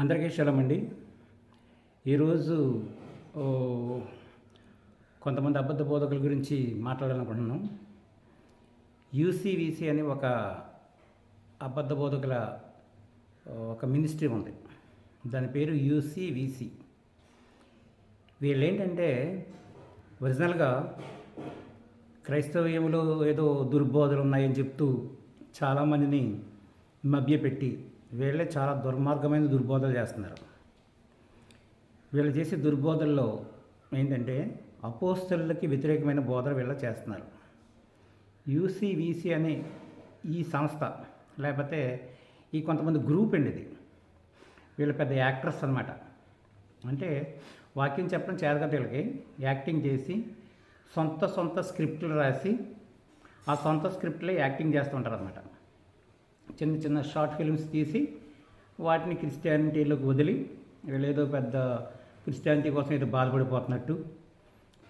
అందరికీ శలం అండి. ఈరోజు కొంతమంది అబద్ధ బోధకుల గురించి మాట్లాడాలనుకుంటున్నాను యూసీవీసీ అని ఒక అబద్ధ బోధకుల ఒక మినిస్ట్రీ ఉంది. దాని పేరు యూసీవీసీ. వీళ్ళు ఏంటంటే ఒరిజినల్గా క్రైస్తవ్యములో ఏదో దుర్బోధలు ఉన్నాయని చెప్తూ చాలామందిని మభ్యపెట్టి వీళ్ళే చాలా దుర్మార్గమైన దుర్బోధలు చేస్తున్నారు. వీళ్ళు చేసే దుర్బోధల్లో ఏంటంటే అపోస్తలకి వ్యతిరేకమైన బోధలు వీళ్ళు చేస్తున్నారు. యూసీవీసీ అనే ఈ సంస్థ లేకపోతే ఈ కొంతమంది గ్రూప్ అండి ఇది. వీళ్ళు పెద్ద యాక్టర్స్ అనమాట అంటే వాక్యం చెప్పడం చేతగా వీళ్ళకి. యాక్టింగ్ చేసి సొంత సొంత స్క్రిప్ట్లు రాసి ఆ సొంత స్క్రిప్ట్లో యాక్టింగ్ చేస్తుంటారు అనమాట చిన్న చిన్న షార్ట్ ఫిల్మ్స్ తీసి వాటిని క్రిస్టియానిటీలోకి వదిలి వీళ్ళు ఏదో పెద్ద క్రిస్టియానిటీ కోసం ఏదో బాధపడిపోతున్నట్టు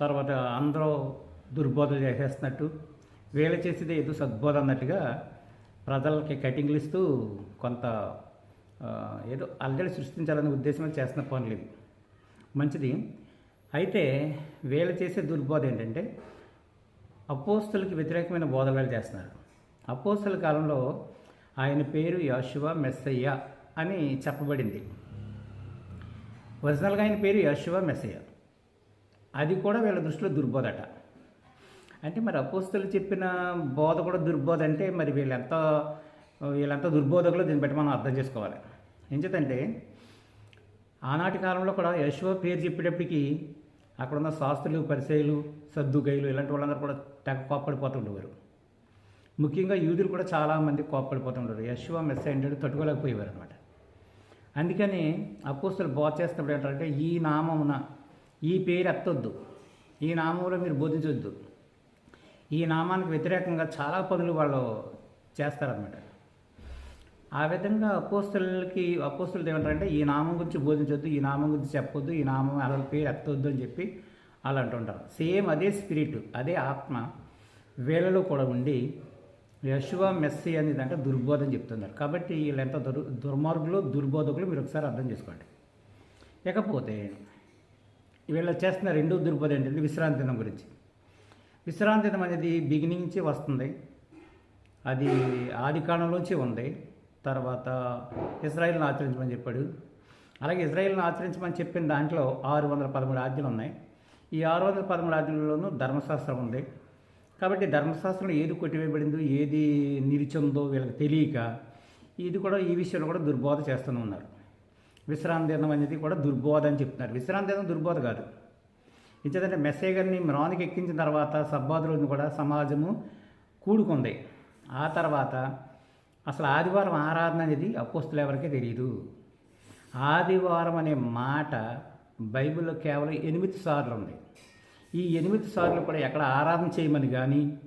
తర్వాత అందరూ దుర్బోధలు చేసేస్తున్నట్టు వీళ్ళు చేసేది ఏదో సద్బోధ అన్నట్టుగా ప్రజలకి కటింగ్లు ఇస్తూ కొంత ఏదో అల్లడి సృష్టించాలనే ఉద్దేశంలో చేస్తున్న పనులు ఇవి. మంచిది. అయితే వీళ్ళు చేసే దుర్బోధ ఏంటంటే అపోస్తులకి వ్యతిరేకమైన బోధనలు చేస్తున్నారు. అపోస్తుల కాలంలో ఆయన పేరు యశువ మెస్సయ్య అని చెప్పబడింది. ఒరిజినల్గా ఆయన పేరు యశువ మెస్సయ్య. అది కూడా వీళ్ళ దృష్టిలో దుర్బోధట. అంటే మరి అపోస్తులు చెప్పిన బోధ కూడా దుర్బోధ అంటే మరి వీళ్ళెంత వీళ్ళంత దుర్బోధకులు దీన్ని బట్టి మనం అర్థం చేసుకోవాలి. ఎంచేతంటే ఆనాటి కాలంలో కూడా యశువ పేరు చెప్పేటప్పటికి అక్కడ ఉన్న శాస్త్రులు పరిచయలు సర్దుగైలు ఇలాంటి వాళ్ళందరూ కూడా తెగ కోప్పడిపోతుండేవారు ముఖ్యంగా యూదులు కూడా చాలామంది కోప్పడిపోతుంటారు యశువ మెస్ అంటే తట్టుకోలేకపోయేవారు అనమాట అందుకని అపోస్తులు బోధ చేస్తున్నప్పుడు ఏంటంటే ఈ నామమున ఈ పేరు ఎత్తొద్దు. ఈ నామంలో మీరు బోధించొద్దు. ఈ నామానికి వ్యతిరేకంగా చాలా పనులు వాళ్ళు చేస్తారనమాట ఆ విధంగా అపోస్తులకి అపోస్తులు ఏమంటారంటే ఈ నామం గురించి బోధించొద్దు ఈ నామం గురించి చెప్పొద్దు ఈ నామం అలా పేరు ఎత్తొద్దు అని చెప్పి అలా అంటుంటారు. సేమ్ అదే స్పిరిట్ అదే ఆత్మ వేళలో కూడా ఉండి యశువ మెస్సీ అనేది అంటే దుర్బోధం చెప్తున్నారు. కాబట్టి వీళ్ళెంత దుర్ దుర్మార్గులు దుర్బోధకులు మీరు ఒకసారి అర్థం చేసుకోండి. ఇకపోతే వీళ్ళు చేస్తున్న రెండో దుర్బోధం ఏంటంటే విశ్రాంతి దినం గురించి. విశ్రాంతి దినం అనేది బిగినింగ్ నుంచి వస్తుంది. అది ఆది కాలంలోంచి ఉంది. తర్వాత ఇజ్రాయిల్ని ఆచరించమని చెప్పాడు. అలాగే ఇజ్రాయిల్ని ఆచరించమని చెప్పిన దాంట్లో ఆరు వందల పదమూడు ఆజ్ఞలు ఉన్నాయి. ఈ ఆరు వందల పదమూడు ఆజ్ఞలలోనూ ధర్మశాస్త్రం ఉంది. కాబట్టి ధర్మశాస్త్రం ఏది కొట్టివేయబడిందో ఏది నిలిచిందో వీళ్ళకి తెలియక ఇది కూడా ఈ విషయంలో కూడా దుర్బోధ చేస్తూనే ఉన్నారు. విశ్రాంతి దినం అనేది కూడా దుర్బోధ అని చెప్తున్నారు. విశ్రాంతి దినం దుర్బోధ కాదు. ఇచ్చేదంటే మెస్సేగర్ని మ్రానికి ఎక్కించిన తర్వాత సబ్బాద్ రోజున కూడా సమాజము కూడుకుంది. ఆ తర్వాత అసలు ఆదివారం ఆరాధన అనేది అపోస్తులు ఎవరికీ తెలియదు ఆదివారం అనే మాట బైబిల్లో కేవలం ఎనిమిది సార్లు ఉంది. ఈ ఎనిమిది సార్లు కూడా ఎక్కడ ఆరాధన చేయమని కానీ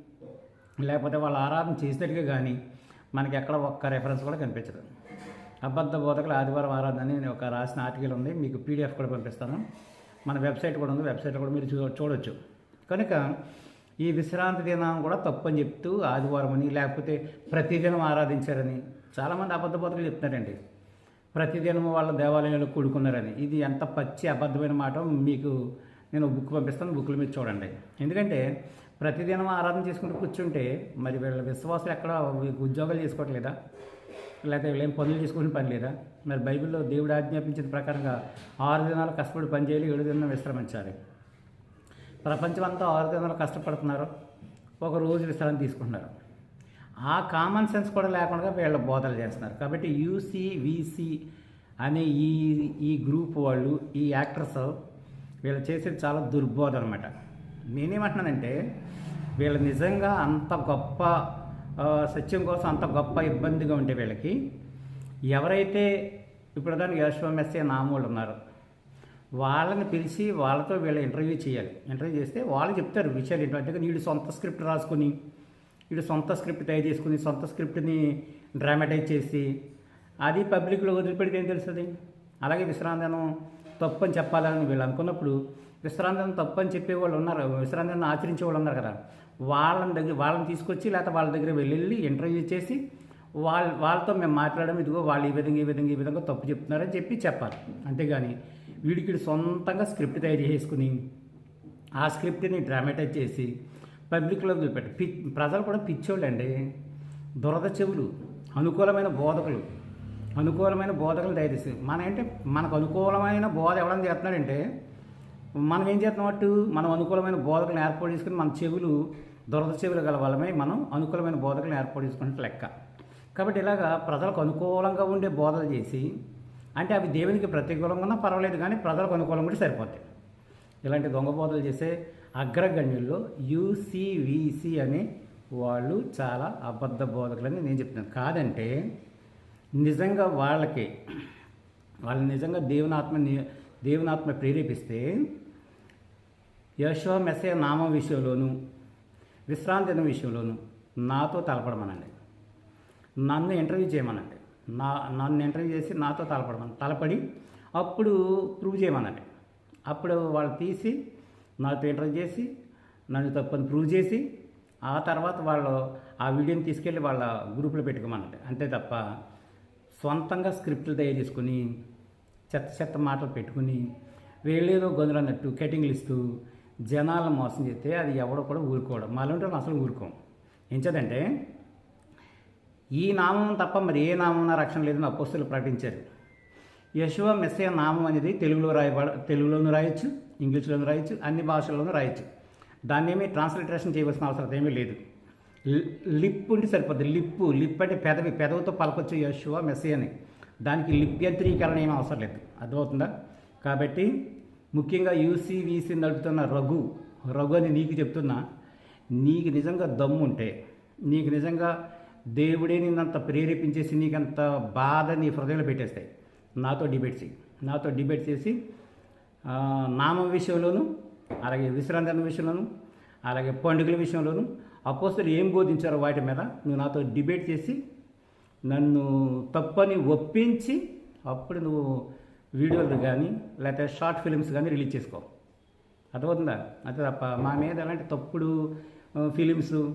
లేకపోతే వాళ్ళు ఆరాధన చేసినట్టుగా కానీ మనకి ఎక్కడ ఒక్క రెఫరెన్స్ కూడా కనిపించదు. అబద్ధ బోధకులు ఆదివారం ఆరాధన అని ఒక రాసిన ఆర్టికల్ ఉంది మీకు పీడిఎఫ్ కూడా పంపిస్తాను. మన వెబ్సైట్ కూడా ఉంది వెబ్సైట్లో కూడా మీరు చూ చూడొచ్చు. కనుక ఈ విశ్రాంతి దినం కూడా తప్పని చెప్తూ ఆదివారం అని లేకపోతే ప్రతిదినం ఆరాధించారని చాలామంది అబద్ధ బోధకులు చెప్తున్నారండి. ప్రతిదినం వాళ్ళ దేవాలయంలో కూడుకున్నారని. ఇది ఎంత పచ్చి అబద్ధమైన మాట మీకు నేను బుక్ పంపిస్తాను బుక్ల మీద చూడండి. ఎందుకంటే ప్రతిదినం ఆరాధన చేసుకుంటూ కూర్చుంటే మరి వీళ్ళ విశ్వాసం ఎక్కడ ఉద్యోగాలు చేసుకోవట్లేదా? లేకపోతే వీళ్ళేం పనులు చేసుకునే పని లేదా? మరి బైబిల్లో దేవుడు ఆజ్ఞాపించిన ప్రకారంగా ఆరు దినాలు కష్టపడి పనిచేయాలి ఏడు దినం విశ్రమించాలి. ప్రపంచం అంతా ఆరు దినాలు కష్టపడుతున్నారు. ఒక రోజు విశ్రాంతి తీసుకుంటున్నారు. ఆ కామన్ సెన్స్ కూడా లేకుండా వీళ్ళ బోధలు చేస్తున్నారు. కాబట్టి యూసీ వీసీ అనే ఈ ఈ గ్రూప్ వాళ్ళు ఈ యాక్టర్స్ వీళ్ళు చేసేది చాలా దుర్బోధ అనమాట నేనేమంటున్నానంటే వీళ్ళు నిజంగా అంత గొప్ప సత్యం కోసం అంత గొప్ప ఇబ్బందిగా ఉంటే వీళ్ళకి ఎవరైతే ఇప్పుడు దానికి యశ్వమెస్సే నామూలు ఉన్నారు వాళ్ళని పిలిచి వాళ్ళతో వీళ్ళ ఇంటర్వ్యూ చేయాలి. ఇంటర్వ్యూ చేస్తే వాళ్ళు చెప్తారు విషయాలు ఏంటంటే వీడు సొంత స్క్రిప్ట్ రాసుకుని వీడు సొంత స్క్రిప్ట్ తయారు చేసుకుని సొంత స్క్రిప్ట్ని డ్రామాటైజ్ చేసి అది పబ్లిక్లో వదిలిపెడితే ఏం తెలుస్తుంది? అలాగే విశ్రాంతనం తప్పు అని చెప్పాలని వీళ్ళు అనుకున్నప్పుడు విశ్రాంతిని తప్పు అని చెప్పే వాళ్ళు ఉన్నారు. విశ్రాంతిని ఆచరించే వాళ్ళు ఉన్నారు కదా. వాళ్ళని దగ్గర వాళ్ళని తీసుకొచ్చి లేకపోతే వాళ్ళ దగ్గర వెళ్ళి ఇంటర్వ్యూ చేసి వాళ్ళ వాళ్ళతో మేము మాట్లాడడం ఇదిగో వాళ్ళు ఈ విధంగా ఈ విధంగా ఈ విధంగా తప్పు చెప్తున్నారని చెప్పి చెప్పాలి. అంతేగాని వీడికి సొంతంగా స్క్రిప్ట్ తయారు చేసుకుని ఆ స్క్రిప్ట్ని డ్రామాటైజ్ చేసి పబ్లిక్లో వదిలిపెట్టి పి ప్రజలు కూడా పిచ్చోళ్ళండి. దురద చెవులు అనుకూలమైన బోధకులు. అనుకూలమైన బోధకులు దయచేసి. మన ఏంటి? మనకు అనుకూలమైన బోధ ఎవడని చేస్తున్నాడంటే మనం ఏం చేస్తున్నామట్టు మనం అనుకూలమైన బోధకులను ఏర్పాటు చేసుకుని మన చెవులు దురద చెవులు గల వాళ్ళమే మనం అనుకూలమైన బోధకులను ఏర్పాటు చేసుకున్నట్టు లెక్క. కాబట్టి ఇలాగా ప్రజలకు అనుకూలంగా ఉండే బోధలు చేసి అంటే అవి దేవునికి ప్రతికూలంగా ఉన్నా పర్వాలేదు కానీ ప్రజలకు అనుకూలంగా కూడా సరిపోతాయి. ఇలాంటి దొంగ బోధలు చేసే అగ్రగణ్యుల్లో యూసీవీసీ అనే వాళ్ళు చాలా అబద్ధ బోధకులని నేను చెప్తున్నాను. కాదంటే నిజంగా వాళ్ళకి వాళ్ళు నిజంగా దేవునాత్మ దేవునాత్మ ప్రేరేపిస్తే యశో మెస్సే నామం విషయంలోను విశ్రాంతి దినం విషయంలోను నాతో తలపడమనండి. నన్ను ఇంటర్వ్యూ చేయమనండి. నా నన్ను ఇంటర్వ్యూ చేసి నాతో తలపడమని తలపడి అప్పుడు ప్రూవ్ చేయమనండి. అప్పుడు వాళ్ళు తీసి నాతో ఇంటర్వ్యూ చేసి నన్ను తప్పని ప్రూవ్ చేసి ఆ తర్వాత వాళ్ళు ఆ వీడియోని తీసుకెళ్ళి వాళ్ళ గ్రూప్లో పెట్టుకోమనండి. అంతే తప్ప సొంతంగా స్క్రిప్ట్లు తయారు చేసుకుని చెత్త చెత్త మాటలు పెట్టుకుని వీళ్ళేదో గొంతులు అన్నట్టు కటింగ్లు ఇస్తూ జనాలను మోసం చేస్తే అది ఎవడో కూడా ఊరుకోవడం మాలంటే అసలు ఊరుకోం. ఎంచదంటే ఈ నామం తప్ప మరి ఏ నామం రక్షణ లేదని అపోస్తులు ప్రకటించారు. యశువ మెస్సయ నామం అనేది తెలుగులో రాయబడ తెలుగులోనూ రాయొచ్చు ఇంగ్లీష్లోనూ రాయొచ్చు అన్ని భాషల్లోనూ రాయొచ్చు. దాన్ని ఏమీ ట్రాన్స్లిటరేషన్ చేయవలసిన అవసరం ఏమీ లేదు. లిప్ ఉంటే సరిపోద్ది. లిప్పు లిప్ అంటే పెదవి పెదవితో పలకొచ్చే యశువ మెస్సీ అని. దానికి లిప్యంత్రీకరణ ఏమీ అవసరం లేదు. అర్థమవుతుందా? కాబట్టి ముఖ్యంగా యూసీవీసీ నడుపుతున్న రఘు రఘు అని నీకు చెప్తున్నా నీకు నిజంగా దమ్ము ఉంటే నీకు నిజంగా దేవుడే నిన్నంత ప్రేరేపించేసి నీకంత బాధ నీ హృదయంలో పెట్టేస్తాయి. నాతో డిబేట్ చేయి నాతో డిబేట్ చేసి నామం విషయంలోను అలాగే విశ్రాంతి విషయంలోను అలాగే పండుగల విషయంలోను అపోస్తులు ఏం బోధించారో వాటి మీద నువ్వు నాతో డిబేట్ చేసి నన్ను తప్పని ఒప్పించి అప్పుడు నువ్వు వీడియోలు కానీ లేకపోతే షార్ట్ ఫిలిమ్స్ కానీ రిలీజ్ చేసుకో. అర్థమవుతుందా? అంతే తప్ప మా మీద అలాంటి తప్పుడు ఫిలిమ్స్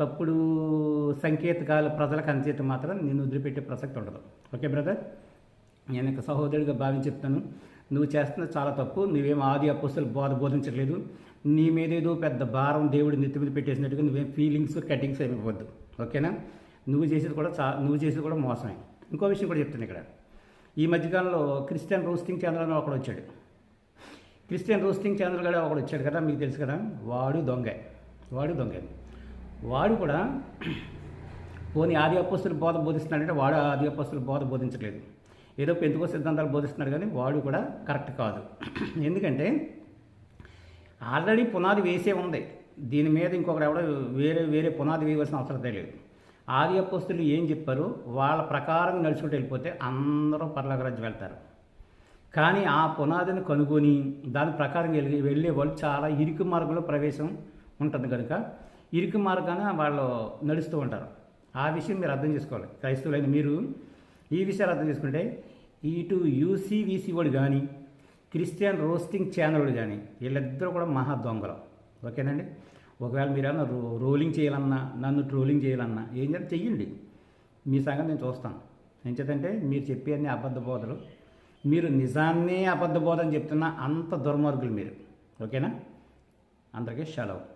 తప్పుడు సంకేతకాలు ప్రజలకు అందించేది మాత్రం నేను వదిలిపెట్టే ప్రసక్తి ఉండదు. Okay brother? నేను ఒక సహోదరుడిగా భావించి చెప్తాను. నువ్వు చేస్తున్న చాలా తప్పు. నువ్వేం ఆది అపోస్తులు బోధ బోధించట్లేదు. నీ మీద ఏదో పెద్ద భారం దేవుడు నెత్తి మీద పెట్టేసినట్టుగా నువ్వేం ఫీలింగ్స్ కటింగ్స్ అయిపోవద్దు ఓకేనా? నువ్వు చేసేది కూడా చా నువ్వు చేసేది కూడా మోసమే. ఇంకో విషయం కూడా చెప్తాను ఇక్కడ. ఈ మధ్యకాలంలో క్రిస్టియన్ రోస్టింగ్ ఛానల్ అని ఒకడు వచ్చాడు. క్రిస్టియన్ రోస్టింగ్ ఛానల్ కూడా ఒకడు వచ్చాడు కదా మీకు తెలుసు కదా? వాడు దొంగ. వాడు దొంగ. వాడు కూడా పోనీ ఆది అపస్తులు బోధ బోధిస్తున్నాడంటే వాడు ఆది అపస్తులు బోధ బోధించట్లేదు. ఏదో పెంతుకో సిద్ధాంతాలు బోధిస్తున్నాడు కానీ వాడు కూడా కరెక్ట్ కాదు. ఎందుకంటే ఆల్రెడీ పునాది వేసే ఉంది. దీని మీద ఇంకొకటి ఎవడో వేరే వేరే పునాది వేయవలసిన అవసరం లేదు. ఆది అపస్తులు ఏం చెప్పారు? వాళ్ళ ప్రకారం నడుచుకుంటూ వెళ్ళిపోతే అందరూ పర్లాగరాజ్యం వెళ్తారు. కానీ ఆ పునాదిని కనుగొని దాని ప్రకారం వెళ్ళి వెళ్ళే వాళ్ళు చాలా ఇరుకు మార్గంలో ప్రవేశం ఉంటుంది కనుక ఇరుకు మార్గాన వాళ్ళు నడుస్తూ ఉంటారు. ఆ విషయం మీరు అర్థం చేసుకోవాలి. క్రైస్తవులైన మీరు ఈ విషయాలు అర్థం చేసుకుంటే ఇటు యూసీవీసీ వాడు కానీ క్రిస్టియన్ రోస్టింగ్ ఛానళ్ళు కానీ వీళ్ళిద్దరూ కూడా మహా దొంగలు. ఓకేనండి? ఒకవేళ మీరేమన్నా రో రోలింగ్ చేయాలన్నా నన్ను ట్రోలింగ్ చేయాలన్నా ఏం చేయాలి? చెయ్యండి. మీ సంగతి నేను చూస్తాను. ఏం మీరు చెప్పే అన్ని అబద్ధ బోధలు. మీరు నిజాన్నే అబద్ధ బోధ అని చెప్తున్న అంత దుర్మార్గులు మీరు. ఓకేనా? అందరికీ సెలవు.